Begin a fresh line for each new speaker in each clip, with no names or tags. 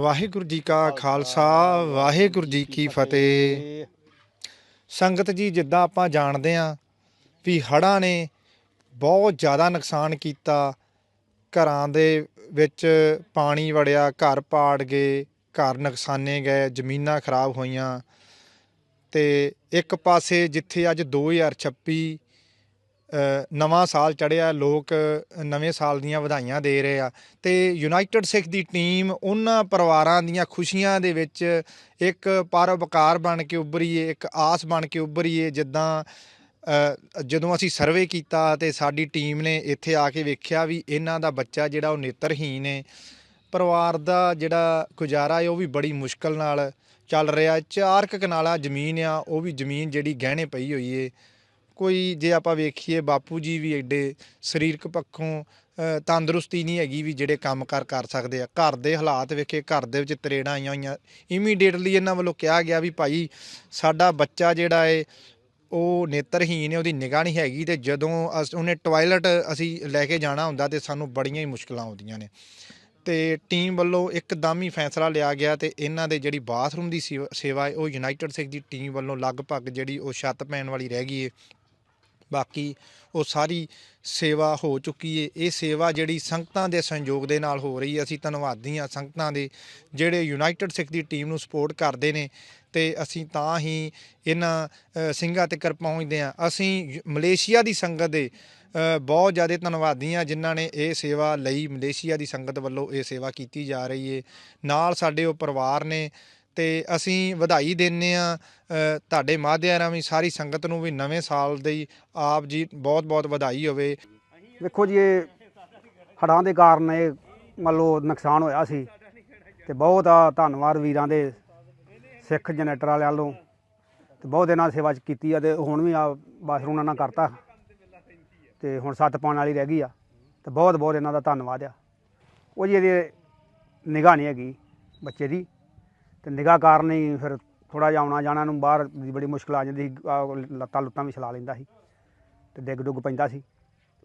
ਵਾਹਿਗੁਰੂ ਜੀ ਕਾ ਖਾਲਸਾ ਵਾਹਿਗੁਰੂ ਜੀ ਕੀ ਫਤਿਹ। ਸੰਗਤ ਜੀ ਜਿੱਦਾਂ ਆਪਾਂ ਜਾਣਦੇ ਹਾਂ ਵੀ ਹੜ੍ਹਾਂ ਨੇ ਬਹੁਤ ਜ਼ਿਆਦਾ ਨੁਕਸਾਨ ਕੀਤਾ। ਘਰਾਂ ਦੇ ਵਿੱਚ ਪਾਣੀ ਵੜਿਆ ਘਰ ਪਾੜ ਗਏ ਘਰ ਨੁਕਸਾਨੇ ਗਏ ਜ਼ਮੀਨਾਂ ਖਰਾਬ ਹੋਈਆਂ। ਤੇ ਇੱਕ ਪਾਸੇ ਜਿੱਥੇ ਅੱਜ 2026 ਅ, ਨਵਾਂ ਸਾਲ ਚੜਿਆ, ਲੋਕ ਨਵੇਂ ਸਾਲ ਦੀਆਂ ਵਧਾਈਆਂ ਦੇ ਰਹੇ ਆ ਤੇ ਯੂਨਾਈਟਿਡ ਸਿੱਖ ਦੀ ਟੀਮ ਉਹਨਾਂ ਪਰਿਵਾਰਾਂ ਦੀਆਂ ਖੁਸ਼ੀਆਂ ਦੇ ਵਿੱਚ ਇੱਕ ਪਰਉਪਕਾਰ ਬਣ ਕੇ ਉੱਭਰੀਏ, ਇੱਕ ਆਸ ਬਣ ਕੇ ਉੱਭਰੀਏ, ਜਿੱਦਾਂ ਜਦੋਂ ਅਸੀਂ ਸਰਵੇ ਕੀਤਾ ਤੇ ਸਾਡੀ ਟੀਮ ਨੇ ਇੱਥੇ ਆ ਕੇ ਵੇਖਿਆ ਵੀ ਇਹਨਾਂ ਦਾ ਬੱਚਾ ਜਿਹੜਾ ਉਹ ਨੇਤਰਹੀਨ ਹੈ ਪਰਿਵਾਰ ਦਾ ਜਿਹੜਾ ਗੁਜ਼ਾਰਾ ਹੈ ਉਹ ਵੀ ਬੜੀ ਮੁਸ਼ਕਲ ਨਾਲ ਚੱਲ ਰਿਹਾ ਚਾਰ ਕੁ ਕਨਾਲਾ ਜ਼ਮੀਨ ਆ, ਉਹ ਵੀ ਜ਼ਮੀਨ ਜਿਹੜੀ ਗਹਿਣੇ ਪਈ ਹੋਈ ਏ। ਕੋਈ ਜੇ ਆਪਾਂ ਵੇਖੀਏ ਬਾਪੂ ਜੀ ਵੀ ਐਡੇ ਸਰੀਰਕ ਪੱਖੋਂ ਤੰਦਰੁਸਤੀ ਨਹੀਂ ਹੈਗੀ ਵੀ ਜਿਹੜੇ ਕੰਮ ਕਰ ਕਰ ਸਕਦੇ ਆ। ਘਰ ਦੇ ਹਾਲਾਤ ਵੇਖੇ, ਘਰ ਦੇ ਵਿੱਚ ਤਰੇੜਾਂ ਆਈਆਂ ਹੋਈਆਂ। ਇਮੀਡੀਏਟਲੀ ਇਹਨਾਂ ਵੱਲੋਂ ਕਿਹਾ ਗਿਆ ਵੀ ਭਾਈ ਸਾਡਾ ਬੱਚਾ ਜਿਹੜਾ ਏ, ਉਹ ਨੇਤਰਹੀਨ ਹੈ ਉਹਦੀ ਨਿਗਾਹ ਨਹੀਂ ਹੈਗੀ ਤੇ ਜਦੋਂ ਅਸ- ਉਹਨੇ ਟਾਇਲਟ ਅਸੀਂ ਲੈ ਕੇ ਜਾਣਾ ਹੁੰਦਾ ਤੇ ਸਾਨੂੰ ਬੜੀਆਂ ਹੀ ਮੁਸ਼ਕਲਾਂ ਆਉਂਦੀਆਂ ਨੇ। ਤੇ ਟੀਮ ਵੱਲੋਂ ਇੱਕਦਮ ਹੀ ਫੈਸਲਾ ਲਿਆ ਗਿਆ ਤੇ ਇਹਨਾਂ ਦੇ ਜਿਹੜੀ ਬਾਥਰੂਮ ਦੀ ਸੇਵਾ- ਸੇਵਾ ਹੈ ਉਹ ਯੂਨਾਈਟਿਡ ਸਿੱਖ ਦੀ ਟੀਮ ਵੱਲੋਂ ਲਗਭਗ ਜਿਹੜੀ ਉਹ ਛੱਤ ਪੈਣ ਵਾਲੀ ਰਹਿ ਗਈ ਹੈ ਬਾਕੀ ਉਹ ਸਾਰੀ ਸੇਵਾ ਹੋ ਚੁੱਕੀ ਏ। ਇਹ ਸੇਵਾ ਜਿਹੜੀ ਸੰਗਤਾਂ ਦੇ ਸਹਿਯੋਗ ਦੇ ਨਾਲ ਹੋ ਰਹੀ ਹੈ ਅਸੀਂ ਧੰਨਵਾਦੀ ਹਾਂ ਸੰਗਤਾਂ ਦੇ ਜਿਹੜੇ ਯੂਨਾਈਟਿਡ ਸਿੱਖ ਦੀ ਟੀਮ ਨੂੰ ਸਪੋਰਟ ਕਰਦੇ ਨੇ ਤੇ ਅਸੀਂ ਤਾਂ ਹੀ ਇਹਨਾਂ ਸਿੰਘਾਂ ਤੱਕ ਪਹੁੰਚਦੇ ਹਾਂ। ਅਸੀਂ ਯ- ਮਲੇਸ਼ੀਆ ਦੀ ਸੰਗਤ ਦੇ ਬਹੁਤ ਜ਼ਿਆਦਾ ਧੰਨਵਾਦੀ ਹਾਂ ਜਿਨ੍ਹਾਂ ਨੇ ਇਹ ਸੇਵਾ ਲਈ। ਮਲੇਸ਼ੀਆ ਦੀ ਸੰਗਤ ਵੱਲੋਂ ਇਹ ਸੇਵਾ ਕੀਤੀ ਜਾ ਰਹੀ ਏ। ਨਾਲ ਸਾਡੇ ਉਹ ਪਰਿਵਾਰ ਨੇ ਤੇ ਅਸੀਂ ਵਧਾਈ ਦਿੰਨੇ ਆ ਤੁਹਾਡੇ ਮਾਧਿਅਮ ਰਾਹੀਂ ਸਾਰੀ ਸੰਗਤ ਨੂੰ ਵੀ ਨਵੇਂ ਸਾਲ ਦੀ ਆਪ ਜੀ ਬਹੁਤ ਬਹੁਤ ਵਧਾਈ ਹੋਵੇ।
ਵੇਖੋ ਜੀ, ਇਹ ਹੜ੍ਹਾਂ ਦੇ ਕਾਰਨ ਇਹ ਮੰਨ ਲਓ ਨੁਕਸਾਨ ਹੋਇਆ ਸੀ ਤੇ ਬਹੁਤ ਆ ਧੰਨਵਾਦ ਵੀਰਾਂ ਦੇ, ਸਿੱਖ ਜਨਰੇਟਰ ਵਾਲਿਆਂ ਨੂੰ ਤੇ ਬਹੁਤ ਇਹਨਾਂ ਸੇਵਾ ਚ ਕੀਤੀ ਆ ਤੇ ਹੁਣ ਵੀ ਆ ਬਾਥਰੂਮ ਉਹਨਾਂ ਨਾਲ ਕਰਤਾ ਤੇ ਹੁਣ ਸੱਤ ਪਾਉਣ ਵਾਲੀ ਰਹਿ ਗਈ ਆ ਤੇ ਬਹੁਤ ਬਹੁਤ ਇਹਨਾਂ ਦਾ ਧੰਨਵਾਦ ਆ। ਉਹ ਜੀ ਇਹਦੀ ਨਿਗਾਹ ਨਹੀਂ ਹੈਗੀ ਬੱਚੇ ਦੀ। ਤੇ ਨਿਗਾਹ ਕਾਰਨ ਹੀ ਫਿਰ ਥੋੜਾ ਜਿਹਾ ਆਉਣਾ ਜਾਣਾ ਨੂੰ ਬਾਹਰ ਦੀ ਬੜੀ ਮੁਸ਼ਕਲ ਆ ਜਾਂਦੀ ਸੀ। ਲੱਤਾਂ ਲੁੱਤਾਂ ਵੀ ਛਲਾ ਲੈਂਦਾ ਸੀ ਤੇ ਡਿੱਗ ਡੁੱਗ ਪੈਂਦਾ ਸੀ।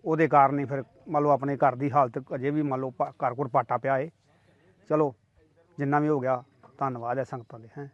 ਉਹਦੇ ਕਾਰਨ ਹੀ ਫਿਰ ਮੰਨ ਲਓ ਆਪਣੇ ਘਰ ਦੀ ਹਾਲਤ ਅਜੇ ਵੀ ਮੰਨ ਲਓ ਪਾ- ਘਰ ਕੋਲ ਪਾਟਾ ਪਿਆ ਏ। ਚਲੋ, ਜਿੰਨਾ ਵੀ ਹੋ ਗਿਆ, ਧੰਨਵਾਦ ਹੈ ਸੰਗਤਾਂ ਦੇ, ਹੈਂ।